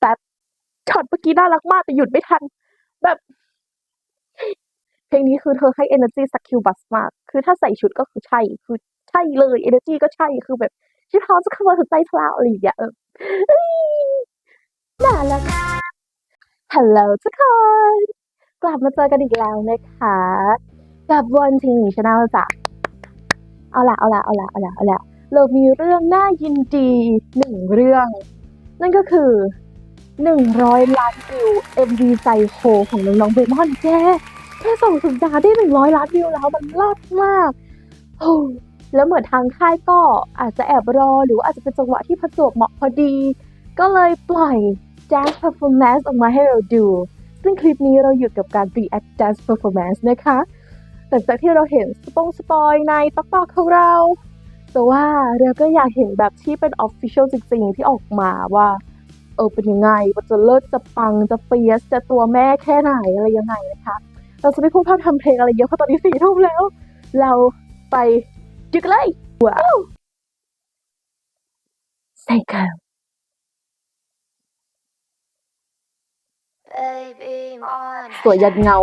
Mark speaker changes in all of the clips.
Speaker 1: แบบช็อตเมื่อกี้น่ารักมากแต่หยุดไม่ทัน แบบ เพลงนี้คือเธอให้ energy สกิลบัสมาก คือถ้าใส่ชุดก็คือใช่ คือใช่เลย energy ก็ใช่ คือแบบชิพร้อมจะเข้ามาสนใจเธอแล้วอะไรอย่างเงี้ยน่ารักฮัลโหลทุกคน กลับมาเจอกันอีกแล้วนะคะ กับวันทีนีชาแนลจ้ะเอาละเอาละเอาละเอาละเอาละ เรามีเรื่องน่ายินดีหนึ่งเรื่อง นั่นก็คือหนึ่งร้อยล้านวิว MV ไซโคของน้องๆเบมอนแกแค่ส่งสัญญาได้หนึ่งร้อยล้านวิวแล้วมันเลิศมากโอ้แล้วเหมือนทางค่ายก็อาจจะแอบรอหรือว่าอาจจะเป็นจังหวะที่ประจวบเหมาะพอดี ก็เลยปล่อย Dance Performance ออกมาให้เราดู ซึ่งคลิปนี้เราอยู่กับการ React Dance Performance นะคะ หลังจากที่เราเห็นสปงสปอยในต๊อกตอกของเรา แต่ว่าเราก็อยากเห็นแบบที่เป็น Official จริงๆ ที่ออกมาว่า เออเป็นยังไงมันจะเลิศจะปังจะเฟียสจะตัวแม่แค่ไหนอะไรยังไงนะคะ เราจะไม่พูดภาพทำเพลงอะไรเยอะเพราะตอนนี้สี่ทุ่มแล้ว เราไปดูกันเลยว้าวใส่กัน
Speaker 2: baby mon
Speaker 1: สวยยันเงา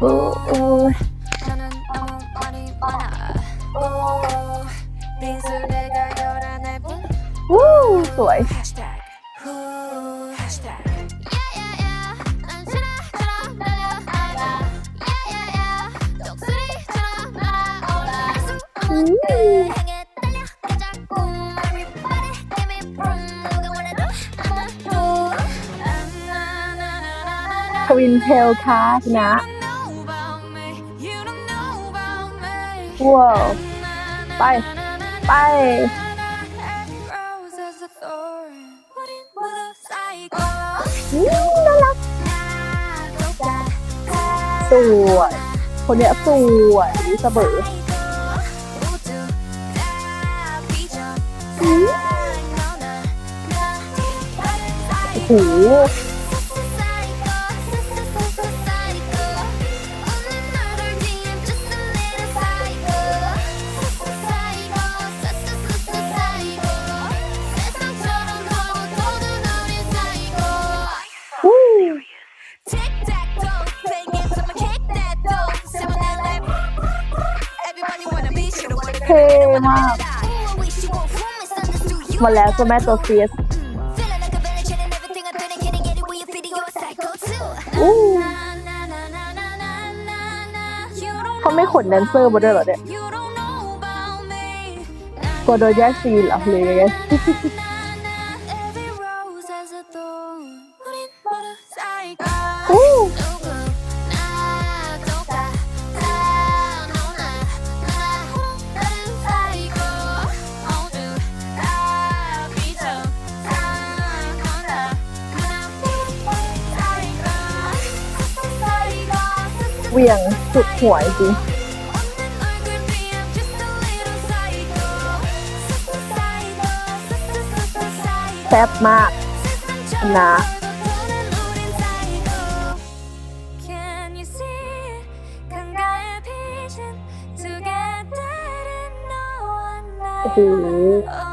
Speaker 2: Ooh, Woo, boy. Queen Hill Cat, Nat.
Speaker 1: ว้าวไป ไป
Speaker 2: Every rose has a thorn. What in the psycho?
Speaker 1: อืมน่ารัก สวย คนเนี้ยสวยเสมออืมโอ้โห เท่มาก
Speaker 2: Ooh, we she won't fool, misunderstood you.
Speaker 1: มาแล้วเจ้าแม่ตัวเฟียส
Speaker 2: Feeling like a villain, chilling everything I do, they can't get it when you feel it, you're a psycho too.
Speaker 1: อู้
Speaker 2: Na, na, na, na, na, na, na, na. You don't
Speaker 1: เขาไม่ขนแดนเซอร์มาด้วยเหรอเนี่ย
Speaker 2: you don't know about me. Na,
Speaker 1: กลัวโดนแย่งซีนเหรอหรือยังไง
Speaker 2: na,
Speaker 1: วียงสุดหัวจริงแซ่บมาก
Speaker 2: นะ
Speaker 1: โอ้โห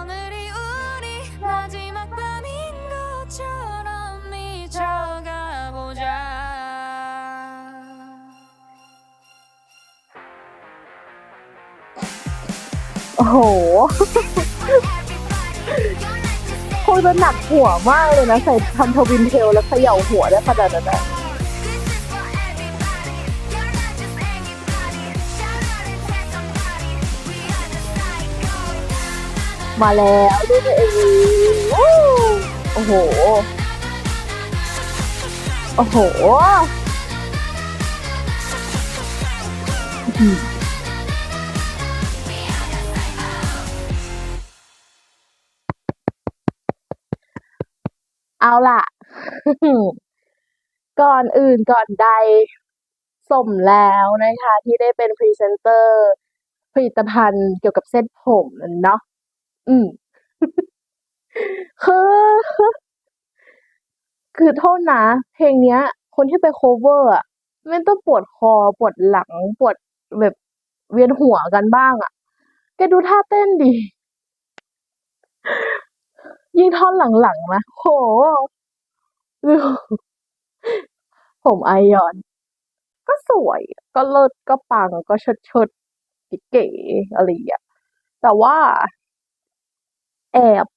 Speaker 1: โอ้โหคงจะหนักหัวมากเลยนะใส่ทำทวินเทลแล้วเขย่าหัวได้ขนาดนั้นนะมาแล้วดูในเอ็มวีโอ้โห โอ้โห เอาล่ะ ก่อนอื่นก่อนใดสมแล้วนะคะ ที่ได้เป็นพรีเซนเตอร์ผลิตภัณฑ์เกี่ยวกับเส้นผมเนาะอืมคือคือโทษนะ เพลงเนี้ย คนที่ไป cover อะไม่ต้องปวดคอปวดหลังปวดแบบเวียนหัวกันบ้างอะแกดูท่าเต้นดิ ยิ่งท่อนหลังๆนะโหดูผมไอยอน ก็สวยก็เลิศก็ปังก็เชิดเชิดเก๋อะไรอย่างเงี้ยแต่ว่าแอบ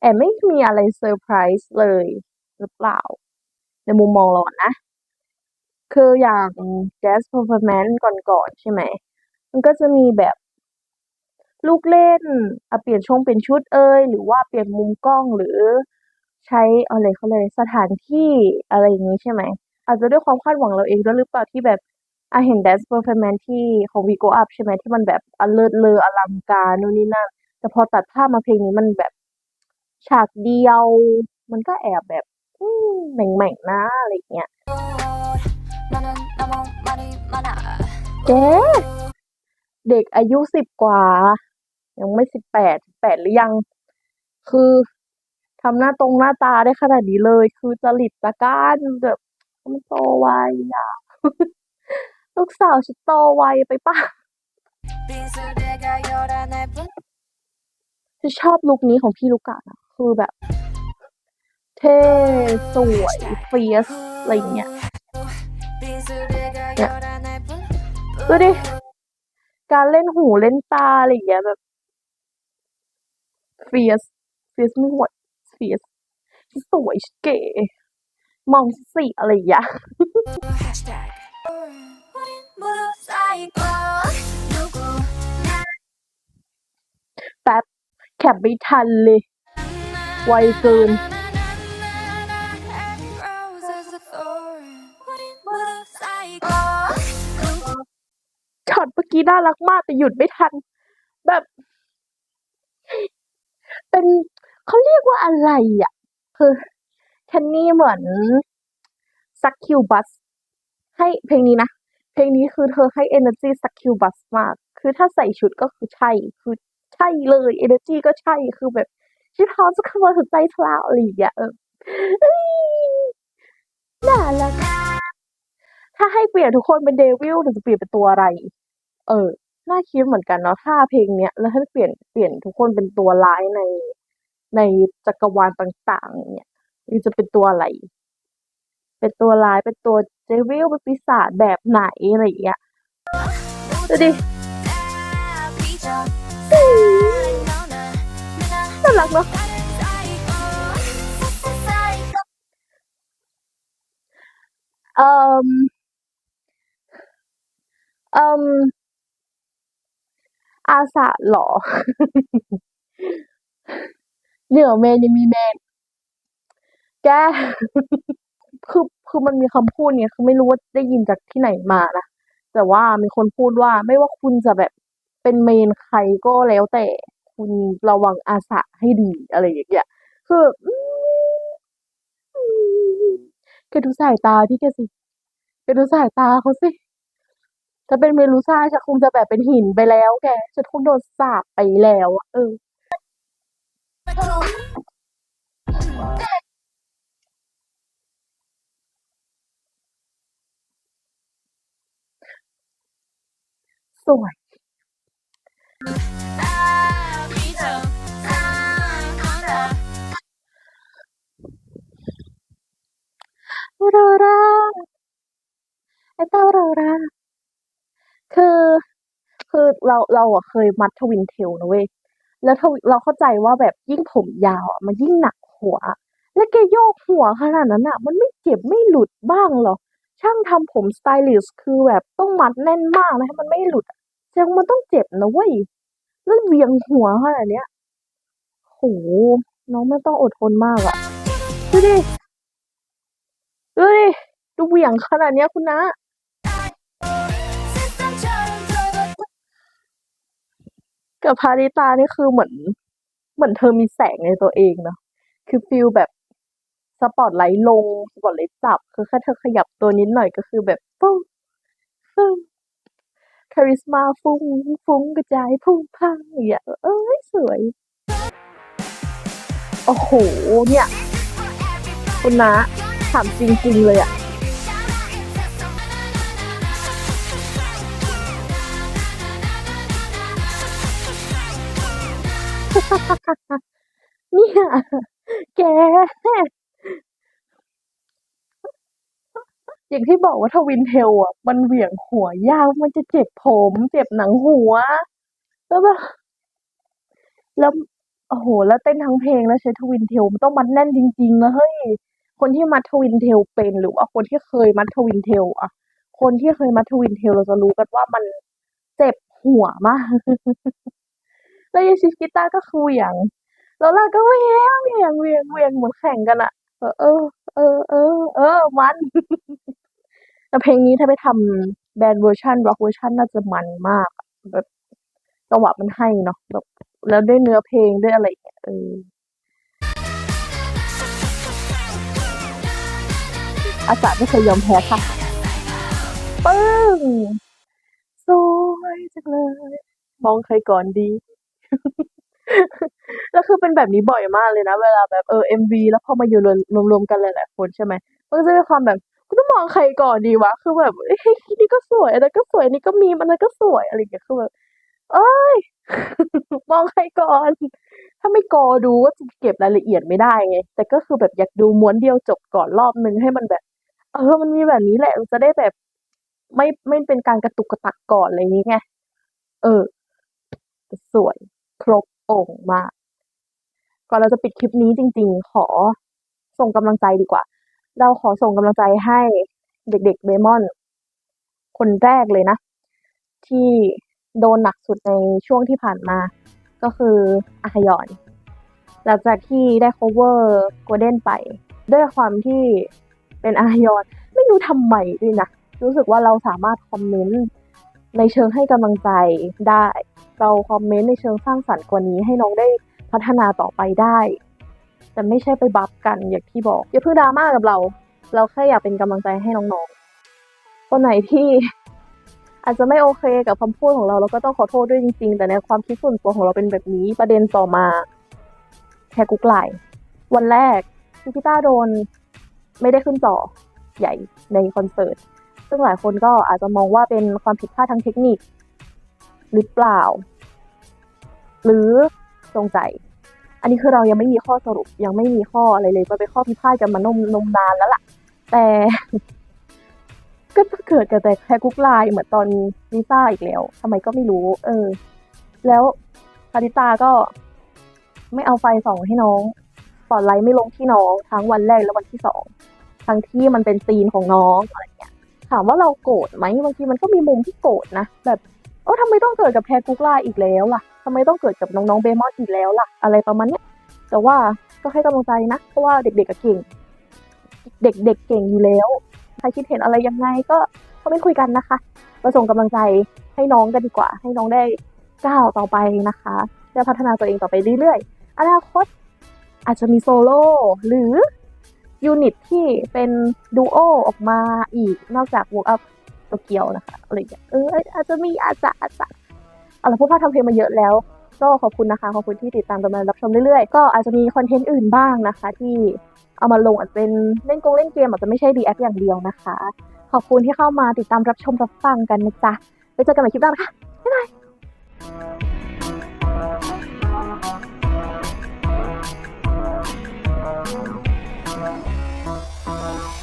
Speaker 1: แอบไม่มีอะไรเซอร์ไพรส์เลยหรือเปล่า ในมุมมองเรานะ คืออย่าง Jazz Performance ก่อนๆใช่ไหม มันก็จะมีแบบ ลูกเล่นเปลี่ยนช่วงเป็นชุดเอ้ยหรือว่าเปลี่ยนมุมกล้องหรือใช้อะไรเขาเลยสถานที่อะไรอย่างนี้ใช่ไหม อาจจะด้วยความคาดหวังเราเองด้วยหรือเปล่าที่แบบอาเห็นแดนซ์เปอร์ฟอร์แมนที่ของวีโกอัพใช่ไหมที่มันแบบอเลิศเลออลังการนู่นนี่นั่น แต่พอตัดภาพมาเพลงนี้มันแบบฉากเดียว มันก็แอบแบบแหม่งๆนะอะไรเงี้ยเด็กอายุสิบกว่า ยังไม่สิบแปดสิบแปดหรือยัง คือทำหน้าตรงหน้าตาได้ขนาดนี้เลย คือจริตจะก้านแบบมันโตไวอะ ลูกสาวฉันโตไวไปปะจะชอบลุคนี้ของพี่ลูกกะนะคือแบบ เท่สวยเฟียสอะไรเงี้ย
Speaker 2: เนี่ย
Speaker 1: ดูดิการเล่นหูเล่นตาอะไรเงี้ยแบบ เฟียสเฟียสไม่ไหวเฟียสฉัสวยเก๋มองสิอะไรอย่าง แป๊บแคปไม่ทันเลย ไวเกิน ช็อตเมื่อกี้น่ารักมากแต่หยุดไม่ทัน แบบ เขาเรียกว่าอะไรอะ คือแคนนี่เหมือนซักคิวบัสให้เพลงนี้นะ เพลงนี้คือเธอให้ energy ซักคิวบัสมาก คือถ้าใส่ชุดก็คือใช่ คือใช่เลย energy ก็ใช่ คือแบบฉันพร้อมจะขโมยหัวใจเธอแล้วอะไรอย่างเงี้ยเออเอ้ยน่ารักถ้าให้เปลี่ยนทุกคนเป็นเดวิลหรือจะเปลี่ยนเป็นตัวอะไร เออ น่าคิดเหมือนกันเนาะ ถ้าเพลงเนี้ย แล้วถ้าเปลี่ยน เปลี่ยนทุกคนเป็นตัวร้ายใน ในจักรวาลต่างๆ เนี่ยหรือจะเป็นตัวอะไร เป็นตัวร้าย เป็นตัวเดวิลเป็นปีศาจแบบไหนอะไรอย่างเงี้ยดูดิน่ารักเนาะเอ่อเอ่ออาสาหรอ เหนือแมนยังมีแมน แก คือคือมันมีคำพูดเนี่ยคือไม่รู้ว่าได้ยินจากที่ไหนมานะแต่ว่ามีคนพูดว่าไม่ว่าคุณจะแบบเป็นเมนใครก็แล้วแต่คุณระวังอาสาให้ดีอะไรอย่างเงี้ยคือแกดูสายตาพี่แกสิแกดูสายตาเขาสิถ้าเป็นเมลูซ่าฉันคงจะแบบเป็นหินไปแล้วแกฉันคงโดนสาปไปแล้วอะเออ สวยเราราไอ้เต้าเราราคือ คือเราเราอะเคยมัดทวินเทลนะเว้ย แล้วเราเข้าใจว่าแบบยิ่งผมยาวอะมันยิ่งหนักหัว แล้วแกโยกหัวขนาดนั้นอะมันไม่เจ็บไม่หลุดบ้างหรอ ช่างทำผมสไตลิสต์คือแบบต้องมัดแน่นมากนะให้มันไม่หลุดแสดงว่ามันต้องเจ็บนะเว้ยแล้วเวียงหัวขนาดเนี้ยโหน้องไม่ต้องอดทนมากอะดูดิ ดูดิ ดูเหวี่ยงขนาดเนี้ยคุณน้า กับพาริตานี่คือเหมือน เหมือนเธอมีแสงในตัวเองเนาะคือฟีลแบบสปอตไลท์ลงสปอตไลท์จับ คือแค่เธอขยับตัวนิดหน่อยก็คือแบบปุ้งฟึ่งคาริสมาฟุ้งฟุ้งกระจายพุ่งพล่านอย่างเงี้ยเอ้ยสวย โอ้โห เนี่ย คุณน้าถามจริงๆเลยอะ เนี่ยแกอย่างที่บอกว่าทวินเทลอะ มันเหวี่ยงหัวยากมันจะเจ็บผม เจ็บหนังหัว แล้วแบบแล้วโอ้โห แล้วเต้นทั้งเพลงแล้วใช้ทวินเทลมันต้องมัดแน่นจริงๆนะเฮ้ยคนที่มัดทวินเทลเป็นหรือว่าคนที่เคยมัดทวินเทลอะ คนที่เคยมัดทวินเทลเราจะรู้กันว่ามันเจ็บหัวมาก แล้วยาชิกิต้าก็คือเหวี่ยง แล้วเราก็เหวี่ยงเหวี่ยงเหวี่ยงเหวี่ยงเหมือนแข่งกันอะเออ เออ เออ เออ เออ มันแต่เพลงนี้ถ้าไปทำแบนด์เวอร์ชันร็อกเวอร์ชันน่าจะมันมากแบบจังหวะมันให้เนาะแบบแล้วด้วยเนื้อเพลงด้วยอะไรอย่างเงี้ยเอออาสาไม่เคยยอมแพ้ค่ะปึ้งสวยจังเลย มองใครก่อนดี แล้วคือเป็นแบบนี้บ่อยมากเลยนะ เวลาแบบเออ MV แล้วพอมาอยู่รวมรวมๆกันหลายๆคนใช่ไหมมันก็จะมีความแบบกูต้องมองใครก่อนดีวะคือแบบเอ้ยนี่ก็สวยอันนั้นก็สวยนี่ก็มีมันนั้นก็สวยอะไรอย่างเงี้ยคือแบบเอ้ย มองใครก่อน ถ้าไม่กอดูก็จะเก็บรายละเอียดไม่ได้ไงแต่ก็คือแบบอยากดูม้วนเดียวจบก่อนรอบนึงให้มันแบบ เออ มันมีแบบนี้แหละมันจะได้แบบ ไม่ไม่เป็นการกระตุกกระตักก่อนอะไรอย่างเงี้ยไงเออสวย ครบองค์มาก ก่อนเราจะปิดคลิปนี้จริง ๆ ขอส่งกำลังใจดีกว่า เราขอส่งกำลังใจให้เด็กๆเบมอน คนแรกเลยนะ ที่โดนหนักสุดในช่วงที่ผ่านมา ก็คืออาคยอน หลังจากที่ได้ cover Golden ไป ด้วยความที่เป็นอาคยอน ไม่รู้ทำไมด้วยนะ รู้สึกว่าเราสามารถคอมเมนต์ ในเชิงให้กำลังใจได้ เราคอมเมนต์ในเชิงสร้างสรรค์กว่านี้ให้น้องได้พัฒนาต่อไปได้ แต่ไม่ใช่ไปบัฟกันอย่างที่บอก อย่าเพิ่งดราม่ากับเรา เราแค่อยากเป็นกำลังใจให้น้องๆคนไหนที่อาจจะไม่โอเคกับคำพูดของเราเราก็ต้องขอโทษด้วยจริงๆ แต่ในความคิดส่วนตัวของเราเป็นแบบนี้ประเด็นต่อมาแชร์กุ๊กไลน์วันแรกพิกิต้าโดน ไม่ได้ขึ้นจอใหญ่ในคอนเสิร์ต ซึ่งหลายคนก็อาจจะมองว่าเป็นความผิดพลาดทางเทคนิค หรือเปล่า หรือจงใจ อันนี้คือเรายังไม่มีข้อสรุปยังไม่มีข้ออะไรเลยมันเป็นข้อพิพาทกันมานมนมนานแล้วล่ะ แต่ ก็จะเกิดกับแต่แค่กุ๊กไลน์เหมือนตอนลิซ่าอีกแล้วทำไมก็ไม่รู้ เออ แล้วคาริตาก็ไม่เอาไฟส่องให้น้องปอดไลท์ไม่ลงที่น้องทั้งวันแรกและวันที่สองทั้งที่มันเป็นซีนของน้องอะไรเงี้ยามว่าเราโกรธไหมบางทีมันก็มีมุมที่โกรธนะแบบเออทำไมต้องเกิดกับแพรกุ๊กลน์อีกแล้วล่ะทำไมต้องเกิดกับน้องๆเบมอนอีกแล้วล่ะ อะไรประมาณเนี้ยแต่ว่าก็ให้กำลังใจนะเพราะว่าเด็กๆก็เก่ง เด็กๆเก่งอยู่แล้ว ใครคิดเห็นอะไรยังไงก็ก็ไม่คุยกันนะคะมาส่งกำลังใจให้น้องกันดีกว่า ให้น้องได้ก้าวต่อไปนะคะได้พัฒนาตัวเองต่อไปเรื่อยๆอนาคตอาจจะมีโซโล่หรือ ยูนิตที่เป็นดูโอออกมาอีกนอกจากวงอั Up โตเกียวนะคะอะไรอย่างเงี้ยเอออาจจะมีอาจจะอาจจะอะไรพวกเราทำเพลงมาเยอะแล้ว ก็ขอบคุณนะคะ ขอบคุณที่ติดตามกันมารับชมเรื่อยๆ ก็อาจจะมีคอนเทนต์อื่นบ้างนะคะ ที่เอามาลงอาจเป็นเล่นกงเล่นเกมอาจจะไม่ใช่ดีแอคอย่างเดียวนะคะ ขอบคุณที่เข้ามาติดตามรับชมรับฟังกันนะจ๊ะไปเจอกันใหม่คลิปหน้านะคะบ๊ายบาย Thank you. Thank you.